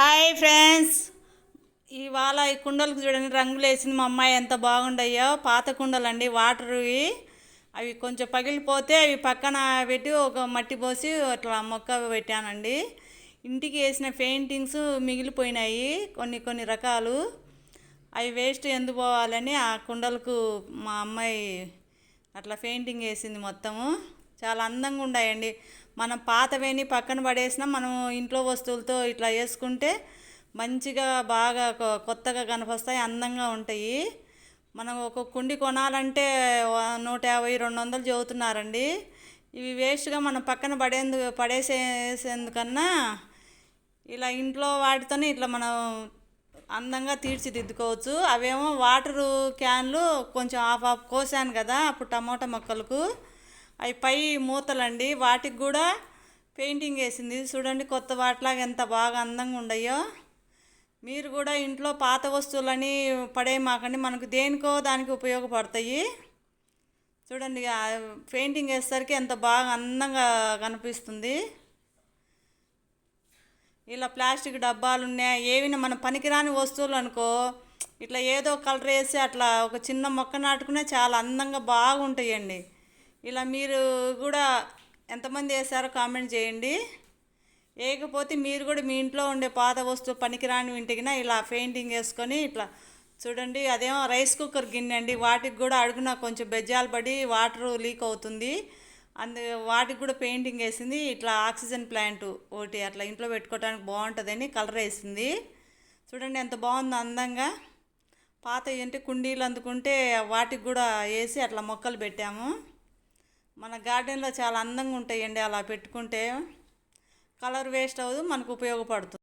Hi friends. ఇవాళ ఈ కుండలకు చూడండి రంగులు వేసింది మా అమ్మాయి. ఎంత బాగుండయో పాత కుండలండి వాటర్వి అవి కొంచెం పగిలిపోతే అవి పక్కన పెట్టి ఒక మట్టి పోసి అట్లా మొక్క పెట్టానండి. ఇంటికి వేసిన పెయింటింగ్స్ మిగిలిపోయినాయి కొన్ని కొన్ని రకాలు. అవి వేస్ట్ ఎందుకు పోవాలని ఆ కుండలకు మా అమ్మాయి అట్లా పెయింటింగ్ వేసింది మొత్తము. చాలా అందంగా ఉన్నాయండి మనం పాతవేని పక్కన పడేసినా మనం ఇంట్లో వస్తువులతో ఇట్లా వేసుకుంటే మంచిగా బాగా కొ- కొత్తగా కనిపిస్తాయి అందంగా ఉంటాయి. మనం ఒక కుండి కొనాలంటే నూట యాభై రెండు వందలు చెబుతున్నారండి ఇవి వేస్ట్గా మనం పక్కన పడేందుకు పడేసేసేందుకన్నా ఇలా ఇంట్లో వాటితోనే ఇట్లా మనం అందంగా తీర్చిదిద్దుకోవచ్చు. అవేమో వాటరు క్యాన్లు కొంచెం హాఫ్ ఆఫ్ కోసాను కదా అప్పుడు టమోటా మొక్కలకు. అవి పై మూతలండి. వాటికి కూడా పెయింటింగ్ వేసింది. చూడండి కొత్త వాటిలాగా ఎంత బాగా అందంగా ఉండయో. మీరు కూడా ఇంట్లో పాత వస్తువులని పడేయమాకండి మనకు దేనికో దానికి ఉపయోగపడతాయి. చూడండి పెయింటింగ్ వేసేసరికి ఎంత బాగా అందంగా కనిపిస్తుంది. ఇలా ప్లాస్టిక్ డబ్బాలు ఉన్నాయి. ఏవినా మన పనికిరాని వస్తువులు అనుకో ఇట్లా ఏదో కలర్ వేసి అట్లా ఒక చిన్న మొక్క నాటుకునే చాలా అందంగా బాగుంటాయండి. ఇలా మీరు కూడా ఎంతమంది వేసారో కామెంట్ చేయండి. వేయకపోతే మీరు కూడా మీ ఇంట్లో ఉండే పాత వస్తువు పనికిరాని ఇంటికినా ఇలా పెయింటింగ్ వేసుకొని ఇట్లా చూడండి అదేమో రైస్ కుక్కర్ గిన్నె అండి. వాటికి కూడా అడుగున కొంచెం బెజ్జాలు పడి వాటర్ లీక్ అవుతుంది. అందు వాటికి కూడా పెయింటింగ్ వేసింది. ఇట్లా ఆక్సిజన్ ప్లాంట్ ఒకటి అట్లా ఇంట్లో పెట్టుకోవడానికి బాగుంటుందని కలర్ వేసింది. చూడండి ఎంత బాగుందో అందంగా. పాత ఏంటి కుండీలు అందుకుంటే వాటికి కూడా వేసి అట్లా మొక్కలు పెట్టాము. మన గార్డెన్లో చాలా అందంగా ఉంటాయండి అలా పెట్టుకుంటే. కలర్ వేస్ట్ అవ్వదు మనకు ఉపయోగపడుతుంది.